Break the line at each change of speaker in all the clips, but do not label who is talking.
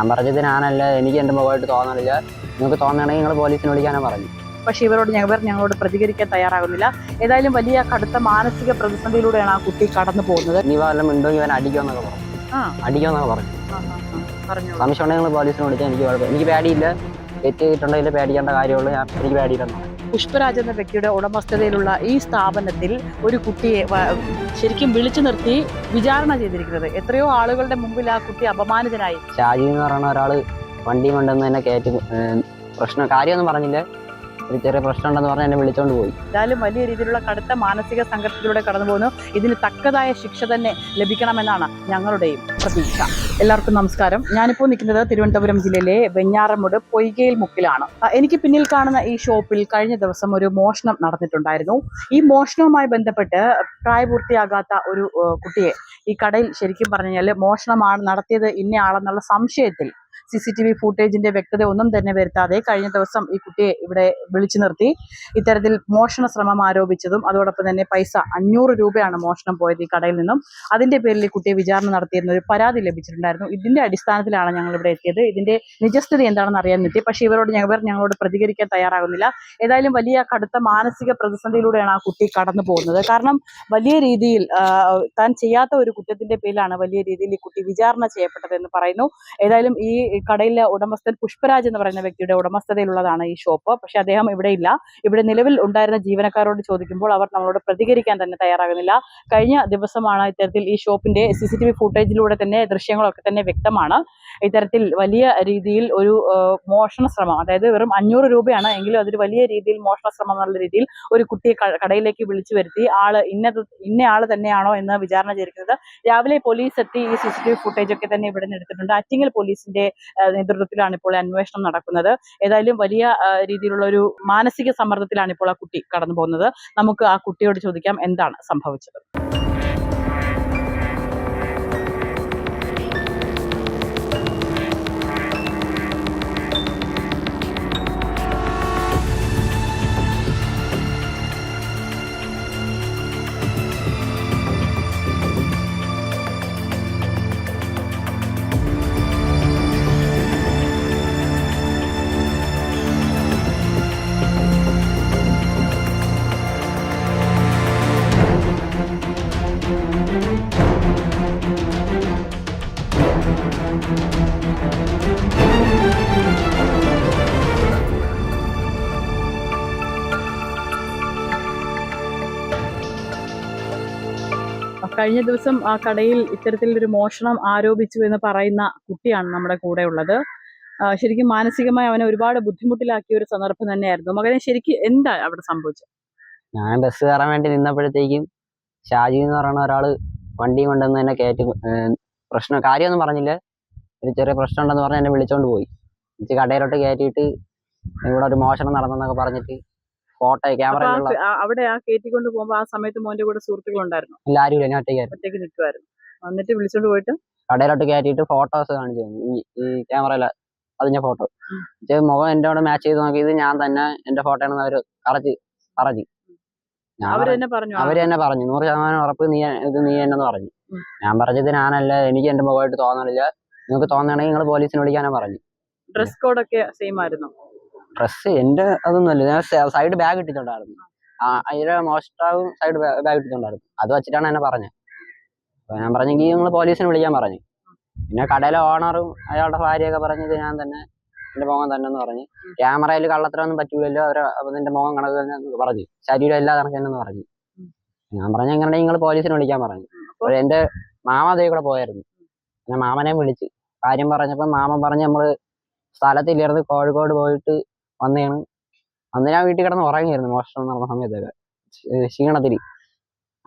ഞാൻ പറഞ്ഞത് ഞാനല്ല എനിക്ക് എന്റെ മുഖമായിട്ട് തോന്നണില്ല. നിങ്ങൾക്ക് തോന്നണമെങ്കിൽ നിങ്ങൾ പോലീസിനെ വിളിക്കാനാണ് പറഞ്ഞു
പക്ഷേ ഇവരോട് ഞങ്ങൾ ഞങ്ങളോട് പ്രതികരിക്കാൻ തയ്യാറാകുന്നില്ല. ഏതായാലും വലിയ കടുത്ത മാനസിക പ്രതിസന്ധിയിലൂടെയാണ് ആ കുട്ടി കടന്നു പോകുന്നത്.
ഇനി വല്ലതും ഉണ്ടോ ഇവൻ അടിക്കുമെന്നൊക്കെ പറഞ്ഞു. അടിക്കുമെന്നൊക്കെ പറഞ്ഞു. സംശയം ഉണ്ടെങ്കിൽ നിങ്ങൾ പോലീസിനെ വിളിച്ചാൽ എനിക്ക് കുഴപ്പമില്ല. എനിക്ക് പേടിയില്ല. തെറ്റ് ചെയ്തിട്ടുണ്ടെങ്കിൽ പേടിക്കേണ്ട കാര്യമുള്ളൂ. ഞാൻ എനിക്ക് പേടിയില്ലെന്ന്
പുഷ്പരാജ് എന്ന വ്യക്തിയുടെ ഉടമസ്ഥതയിലുള്ള ഈ സ്ഥാപനത്തിൽ ഒരു കുട്ടിയെ ശരിക്കും വിളിച്ചു നിർത്തി വിചാരണ ചെയ്തിരിക്കുന്നത്. എത്രയോ ആളുകളുടെ മുമ്പിൽ ആ കുട്ടി അപമാനിതനായി.
ഷാജി എന്ന് പറയുന്ന ഒരാൾ വണ്ടി കൊണ്ടുവന്ന് തന്നെ കയറ്റി പ്രശ്നം കാര്യമൊന്നും പറഞ്ഞില്ല. ഒരു ചെറിയ പ്രശ്നം ഉണ്ടെന്ന് പറഞ്ഞ് എന്നെ വിളിച്ചോണ്ട് പോയി.
എന്തായാലും വലിയ രീതിയിലുള്ള കടുത്ത മാനസിക സംഘർഷത്തിലൂടെ കടന്നു പോകുന്നു. ഇതിന് തക്കതായ ശിക്ഷ തന്നെ ലഭിക്കണമെന്നാണ് ഞങ്ങളുടെയും പ്രതീക്ഷ. എല്ലാവർക്കും നമസ്കാരം. ഞാനിപ്പോൾ നിൽക്കുന്നത് തിരുവനന്തപുരം ജില്ലയിലെ വെഞ്ഞാറമൂട് പൊയ്കയിൽ മുക്കിലാണ്. എനിക്ക് പിന്നിൽ കാണുന്ന ഈ ഷോപ്പിൽ കഴിഞ്ഞ ദിവസം ഒരു മോഷണം നടന്നിട്ടുണ്ടായിരുന്നു. ഈ മോഷണവുമായി ബന്ധപ്പെട്ട് പ്രായപൂർത്തിയാകാത്ത ഒരു കുട്ടിയെ ഈ കടയിൽ ശരിക്കും പറഞ്ഞു കഴിഞ്ഞാൽ മോഷണമാണ് നടത്തിയത് ഇന്നയാളെന്നുള്ള സംശയത്തിൽ സി സി ടി വി ഫൂട്ടേജിന്റെ വ്യക്തത ഒന്നും തന്നെ വരുത്താതെ കഴിഞ്ഞ ദിവസം ഈ കുട്ടിയെ ഇവിടെ വിളിച്ചു നിർത്തി. ഇത്തരത്തിൽ മോഷണ ശ്രമം ആരോപിച്ചതും അതോടൊപ്പം തന്നെ പൈസ അഞ്ഞൂറ് രൂപയാണ് മോഷണം പോയത് ഈ കടയിൽ നിന്നും. അതിന്റെ പേരിൽ ഈ കുട്ടിയെ വിചാരണ നടത്തിയിരുന്ന ഒരു പരാതി ലഭിച്ചിട്ടുണ്ടായിരുന്നു. ഇതിന്റെ അടിസ്ഥാനത്തിലാണ് ഞങ്ങൾ ഇവിടെ എത്തിയത്. ഇതിന്റെ നിജസ്ഥിതി എന്താണെന്ന് അറിയാൻ എത്തി പക്ഷേ ഇവരോട് ഞങ്ങൾ ഞങ്ങളോട് പ്രതികരിക്കാൻ തയ്യാറാകുന്നില്ല. ഏതായാലും വലിയ കടുത്ത മാനസിക പ്രതിസന്ധിയിലൂടെയാണ് ആ കുട്ടി കടന്നു പോകുന്നത്. കാരണം വലിയ രീതിയിൽ താൻ ചെയ്യാത്ത ഒരു കുറ്റത്തിന്റെ പേരിലാണ് വലിയ രീതിയിൽ ഈ കുട്ടി വിചാരണ ചെയ്യപ്പെട്ടത് എന്ന് പറയുന്നു. ഏതായാലും ഈ കടയിലെ ഉടമസ്ഥൻ പുഷ്പരാജ് എന്ന് പറയുന്ന വ്യക്തിയുടെ ഉടമസ്ഥതയിലുള്ളതാണ് ഈ ഷോപ്പ്. പക്ഷെ അദ്ദേഹം ഇവിടെ ഇല്ല. ഇവിടെ നിലവിൽ ഉണ്ടായിരുന്ന ജീവനക്കാരോട് ചോദിക്കുമ്പോൾ അവർ നമ്മളോട് പ്രതികരിക്കാൻ തന്നെ തയ്യാറാകുന്നില്ല. കഴിഞ്ഞ ദിവസമാണ് ഇത്തരത്തിൽ ഈ ഷോപ്പിന്റെ സി സി ടി വി ഫുട്ടേജിലൂടെ തന്നെ ദൃശ്യങ്ങളൊക്കെ തന്നെ വ്യക്തമാണ്. ഇത്തരത്തിൽ വലിയ രീതിയിൽ ഒരു മോഷണ ശ്രമം അതായത് വെറും അഞ്ഞൂറ് രൂപയാണ് എങ്കിലും അതൊരു വലിയ രീതിയിൽ മോഷണ ശ്രമം എന്നുള്ള രീതിയിൽ ഒരു കുട്ടിയെ കടയിലേക്ക് വിളിച്ചു വരുത്തി. ആൾ ഇന്നത് ഇന്ന ആൾ തന്നെയാണോ എന്ന് വിചാരണ ചെയ്തിരിക്കുന്നത്. രാവിലെ പോലീസ് എത്തി ഈ C C T V footage ഒക്കെ തന്നെ ഇവിടെ നിന്ന് എടുത്തിട്ടുണ്ട്. ആറ്റിങ്ങൽ പോലീസിന്റെ നേതൃത്വത്തിലാണ് ഇപ്പോൾ അന്വേഷണം നടക്കുന്നത്. ഏതായാലും വലിയ രീതിയിലുള്ള ഒരു മാനസിക സമ്മർദ്ദത്തിലാണ് ഇപ്പോൾ ആ കുട്ടി കടന്നു പോകുന്നത് നമുക്ക് ആ കുട്ടിയോട് ചോദിക്കാം എന്താണ് സംഭവിച്ചത്? കഴിഞ്ഞ ദിവസം ആ കടയിൽ ഇത്തരത്തിലൊരു മോഷണം ആരോപിച്ചു എന്ന് പറയുന്ന കുട്ടിയാണ് നമ്മുടെ കൂടെ ഉള്ളത്. ശരിക്കും മാനസികമായി അവനെ ഒരുപാട് ബുദ്ധിമുട്ടിലാക്കിയ ഒരു സന്ദർഭം തന്നെയായിരുന്നു. മകനെ ശരിക്കും എന്താ അവിടെ സംഭവിച്ചത്?
ഞാൻ ബസ് കയറാൻ വേണ്ടി നിന്നപ്പോഴത്തേക്കും ഷാജി എന്ന് പറയുന്ന ഒരാൾ വണ്ടി കൊണ്ടുവന്ന് എന്നെ കയറ്റി പ്രശ്നം കാര്യമൊന്നും പറഞ്ഞില്ല. ഒരു ചെറിയ പ്രശ്നം ഉണ്ടെന്ന് പറഞ്ഞ് എന്നെ വിളിച്ചോണ്ട് പോയി. എനിക്ക് കടയിലോട്ട് കയറ്റിയിട്ട് ഇവിടെ ഒരു മോഷണം നടന്നെന്നൊക്കെ പറഞ്ഞിട്ട് ഫോട്ടോ
ക്യാമറ അവിടെ ആ- കയറ്റിക്കൊണ്ട് പോകുമ്പോൾ ആ സമയത്ത് മോന്റെ കൂടെ സുഹൃത്തുക്കൾ ഉണ്ടായിരുന്നു
എല്ലാവരും ഇല്ല ഞാൻ ഒറ്റയ്ക്കായിരുന്നു
ഒറ്റയ്ക്ക് നിൽക്കുമായിരുന്നു എന്നിട്ട് വിളിച്ചോണ്ട് പോയിട്ട്
കടയിലോട്ട് കയറ്റിയിട്ട് ഫോട്ടോസ് കാണിച്ചു ഈ ക്യാമറ ക്യാമറയില അതിഞ്ഞ ഫോട്ടോ. മുഖം എന്റെ കൂടെ മാച്ച് ചെയ്ത് നോക്കിയത് ഞാൻ തന്നെ എന്റെ ഫോട്ടോ ആണെന്ന് അവർ കറച്ച് പറഞ്ഞു അവർ
തന്നെ പറഞ്ഞു
അവർ തന്നെ പറഞ്ഞു. നൂറ് ശതമാനം ഉറപ്പ് നീ ഇത് നീ എന്നെന്ന് പറഞ്ഞു. ഞാൻ പറഞ്ഞത് ഞാനല്ല എനിക്ക് എന്റെ മുഖമായിട്ട് തോന്നണില്ല. നിങ്ങൾക്ക് തോന്നണെങ്കിൽ നിങ്ങൾ പോലീസിനെ വിളിക്കാനാ പറഞ്ഞു.
ഡ്രസ് കോഡൊക്കെ സെയിം ആയിരുന്നു?
ഡ്രസ്സ് എന്റെ അതൊന്നുമല്ല ഞാൻ സൈഡ് ബാഗ് ഇട്ടിട്ടുണ്ടായിരുന്നു. അതിന്റെ മോഷ്ടാവും സൈഡ് ബാഗ് ഇട്ടിട്ടുണ്ടായിരുന്നു. അത് വെച്ചിട്ടാണ് എന്നെ പറഞ്ഞത് അപ്പൊ ഞാൻ പറഞ്ഞെങ്കിൽ നിങ്ങൾ പോലീസിനെ വിളിക്കാൻ പറഞ്ഞു. പിന്നെ കടയിലെ ഓണറും അയാളുടെ ഭാര്യയൊക്കെ പറഞ്ഞത് ഞാൻ തന്നെ എന്റെ മുഖം തന്നെ എന്ന് പറഞ്ഞു. ക്യാമറയിൽ കള്ളത്തരൊന്നും പറ്റൂലല്ലോ അവരെ നിന്റെ മുഖം കണക്ക് തന്നെ പറഞ്ഞു. ശരീരം എല്ലാ കണക്ക് തന്നെ പറഞ്ഞു. ഞാൻ പറഞ്ഞ എങ്ങനെ നിങ്ങൾ പോലീസിനെ വിളിക്കാൻ പറഞ്ഞു. അപ്പോൾ എന്റെ മാമ അതേ കൂടെ പോയായിരുന്നു. പിന്നെ മാമനെ വിളിച്ച്. കാര്യം പറഞ്ഞപ്പോ മാമൻ പറഞ്ഞ് നമ്മൾ സ്ഥലത്തില്ലായിരുന്നു കോഴിക്കോട് പോയിട്ട് വന്നേണ്. അന്ന് ഞാൻ വീട്ടിൽ കിടന്ന് ഉറങ്ങിയായിരുന്നു മോഷണം നടന്ന സമയത്തൊക്കെ. ക്ഷീ-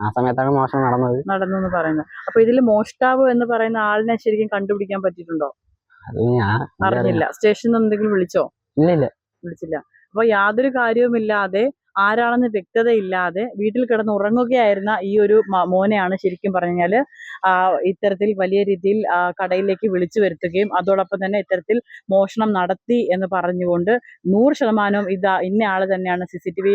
ആ സമയത്താണ് മോഷണം നടന്നത്.
നടന്നു എന്ന് പറയുന്നത്. അപ്പൊ ഇതിൽ മോഷ്ടാവ് എന്ന് പറയുന്ന ആളിനെ ശരിക്കും കണ്ടുപിടിക്കാൻ പറ്റിയിട്ടുണ്ടോ?
അത് ഞാൻ
അറിഞ്ഞില്ല. സ്റ്റേഷനിൽ എന്തെങ്കിലും വിളിച്ചോ?
ഇല്ല ഇല്ല.
വിളിച്ചില്ല. അപ്പൊ യാതൊരു കാര്യവുമില്ലാതെ ആരാണെന്ന് വ്യക്തതയില്ലാതെ വീട്ടിൽ കിടന്ന് ഉറങ്ങുകയായിരുന്ന ഈ ഒരു മോനെയാണ് ശരിക്കും പറഞ്ഞു കഴിഞ്ഞാൽ ഇത്തരത്തിൽ വലിയ രീതിയിൽ കടയിലേക്ക് വിളിച്ചു വരുത്തുകയും അതോടൊപ്പം തന്നെ ഇത്തരത്തിൽ മോഷണം നടത്തി എന്ന് പറഞ്ഞുകൊണ്ട് നൂറ് ശതമാനവും ഇതാ ഇന്ന ആൾ തന്നെയാണ് സി സി ടി വി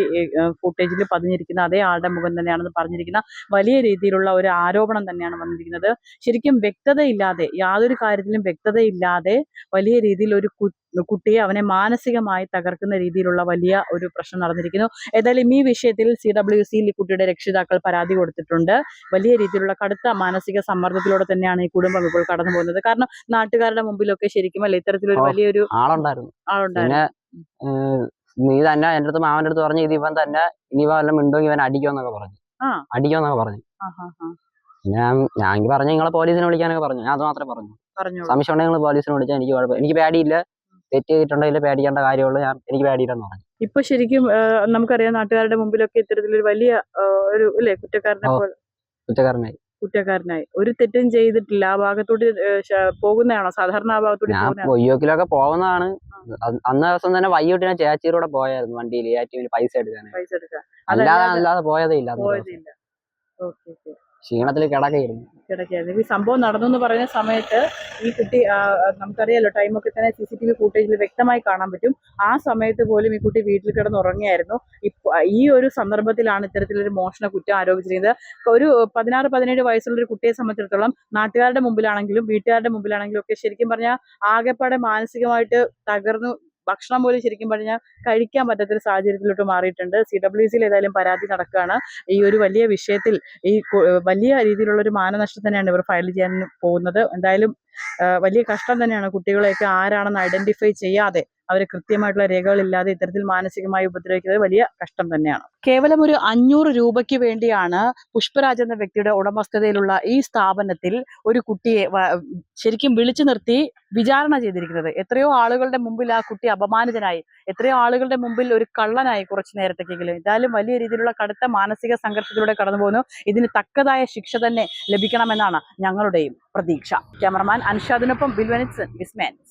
ഫുട്ടേജിൽ പതിഞ്ഞിരിക്കുന്ന അതേ ആളുടെ മുഖം തന്നെയാണെന്ന് പറഞ്ഞിരിക്കുന്ന വലിയ രീതിയിലുള്ള ഒരു ആരോപണം തന്നെയാണ് വന്നിരിക്കുന്നത്. ശരിക്കും വ്യക്തതയില്ലാതെ യാതൊരു കാര്യത്തിലും വ്യക്തതയില്ലാതെ വലിയ രീതിയിൽ ഒരു കു- കുട്ടിയെ അവനെ മാനസികമായി തകർക്കുന്ന രീതിയിലുള്ള വലിയ ഒരു പ്രശ്നം നടന്നിരിക്കുന്നു. ഏതായാലും ഈ വിഷയത്തിൽ സി ഡബ്ല്യു സിയിൽ ഈ കുട്ടിയുടെ രക്ഷിതാക്കൾ പരാതി കൊടുത്തിട്ടുണ്ട്. വലിയ രീതിയിലുള്ള കടുത്ത മാനസിക സമ്മർദ്ദത്തിലൂടെ തന്നെയാണ് ഈ കുടുംബം ഇപ്പോൾ കടന്നു പോകുന്നത്. കാരണം നാട്ടുകാരുടെ മുമ്പിലൊക്കെ ശരിക്കും അല്ലെ ഇത്തരത്തിലൊരു. വലിയൊരു
ആളുണ്ടായിരുന്നു.
ആളുണ്ടായിരുന്നു.
നീ തന്നെ എന്റെ അടുത്ത് മാമന്റെ അടുത്ത് പറഞ്ഞു ഇത് ഇവൻ തന്നെ ഇനി ഇവൻ വല്ലതും ഇവൻ ഇവൻ അടിക്കുമെന്നൊക്കെ പറഞ്ഞു. അടിക്കുമെന്നൊക്കെ പറഞ്ഞു. പിന്നെ ഞാൻ ഞാൻ പറഞ്ഞു നിങ്ങളെ പോലീസിനെ വിളിക്കാനൊക്കെ പറഞ്ഞു. ഞാൻ അത് മാത്രമേ പറഞ്ഞു. സംശയം ഉണ്ടെങ്കിൽ നിങ്ങൾ പോലീസിനെ വിളിച്ചാൽ എനിക്ക് കുഴപ്പം എനിക്ക് പേടിയില്ല. തെറ്റ് ചെയ്തിട്ടുണ്ടെങ്കിൽ പേടിക്കേണ്ട കാര്യമുള്ളൂ. ഞാൻ എനിക്ക് പേടിയില്ലെന്ന് പറഞ്ഞു.
ഇപ്പൊ ശരിക്കും നമുക്കറിയാം നാട്ടുകാരുടെ മുമ്പിലൊക്കെ ഇത്തരത്തിലൊരു വലിയ ഒരു അല്ലെ കുറ്റക്കാരനെ പോലെ.
കുറ്റക്കാരനായി.
കുറ്റക്കാരനായി. ഒരു തെറ്റും ചെയ്തിട്ടില്ല. ആ ഭാഗത്തോട്ട് ഏ, പോകുന്നതാണോ? സാധാരണ ആ ഭാഗത്തോട്ട്
ഞാൻ
പോകുന്നതാണോ?
അന്ന ദിവസം തന്നെ വൈകിട്ട് ഞാൻ ചേച്ചിയിലൂടെ പോയായിരുന്നു വണ്ടിയിൽ പൈസ എടുക്കാൻ
പൈസ എടുക്കാൻ.
അല്ലാതെ അല്ലാതെ പോയതേ ഇല്ല.
Okay okay.
ക്ഷീണത്തിൽ കിടക്കുകയായിരുന്നു
കിടക്കായിരുന്നു ഈ സംഭവം നടന്നു എന്ന് പറയുന്ന സമയത്ത് ഈ കുട്ടി നമുക്കറിയാലോ ടൈമൊക്കെ തന്നെ സി സി ടി വി ഫുട്ടേജിൽ വ്യക്തമായി കാണാൻ പറ്റും. ആ സമയത്ത് പോലും ഈ കുട്ടി വീട്ടിൽ കിടന്ന് ഇപ്പൊ ഈ ഒരു സന്ദർഭത്തിലാണ് ഇത്തരത്തിലൊരു മോഷണ കുറ്റം ആരോപിച്ചിരിക്കുന്നത്. ഒരു പതിനാറ് പതിനേഴ് വയസ്സുള്ള ഒരു കുട്ടിയെ സംബന്ധിച്ചിടത്തോളം നാട്ടുകാരുടെ മുമ്പിലാണെങ്കിലും വീട്ടുകാരുടെ മുമ്പിലാണെങ്കിലും ഒക്കെ ശരിക്കും പറഞ്ഞാൽ ആകെപ്പാടെ മാനസികമായിട്ട് തകർന്നു ഭക്ഷണം പോലും ശരിക്കും പറഞ്ഞാൽ കഴിക്കാൻ പറ്റാത്തൊരു സാഹചര്യത്തിലോട്ട് മാറിയിട്ടുണ്ട്. സി ഡബ്ല്യു സിയിൽ ഏതായാലും പരാതി നടക്കുകയാണ് ഈ ഒരു വലിയ വിഷയത്തിൽ ഈ വലിയ രീതിയിലുള്ള ഒരു മാനനഷ്ടം തന്നെയാണ് ഇവർ ഫയൽ ചെയ്യാൻ പോകുന്നത്. എന്തായാലും വലിയ കഷ്ടം തന്നെയാണ് കുട്ടികളെയൊക്കെ ആരാണെന്ന് ഐഡന്റിഫൈ ചെയ്യാതെ അവരെ കൃത്യമായിട്ടുള്ള രേഖകളില്ലാതെ ഇത്തരത്തിൽ മാനസികമായി ഉപദ്രവിക്കുന്നത് വലിയ കഷ്ടം തന്നെയാണ്. കേവലം ഒരു അഞ്ഞൂറ് രൂപയ്ക്ക് വേണ്ടിയാണ് പുഷ്പരാജ് എന്ന വ്യക്തിയുടെ ഉടമസ്ഥതയിലുള്ള ഈ സ്ഥാപനത്തിൽ ഒരു കുട്ടിയെ ശരിക്കും വിളിച്ചു നിർത്തി വിചാരണ ചെയ്തിരിക്കുന്നത്. എത്രയോ ആളുകളുടെ മുമ്പിൽ ആ കുട്ടി അപമാനിതനായി എത്രയോ ആളുകളുടെ മുമ്പിൽ ഒരു കള്ളനായി കുറച്ചു നേരത്തേക്കെങ്കിലും. എന്തായാലും വലിയ രീതിയിലുള്ള കടുത്ത മാനസിക സംഘർഷത്തിലൂടെ കടന്നു പോകുന്നു. ഇതിന് തക്കതായ ശിക്ഷ തന്നെ ലഭിക്കണമെന്നാണ് ഞങ്ങളുടെയും പ്രതീക്ഷ. ക്യാമറമാൻ അൻഷാദിനൊപ്പം ബിൽവനിറ്റ്സൺ വിസ്മാൻസ്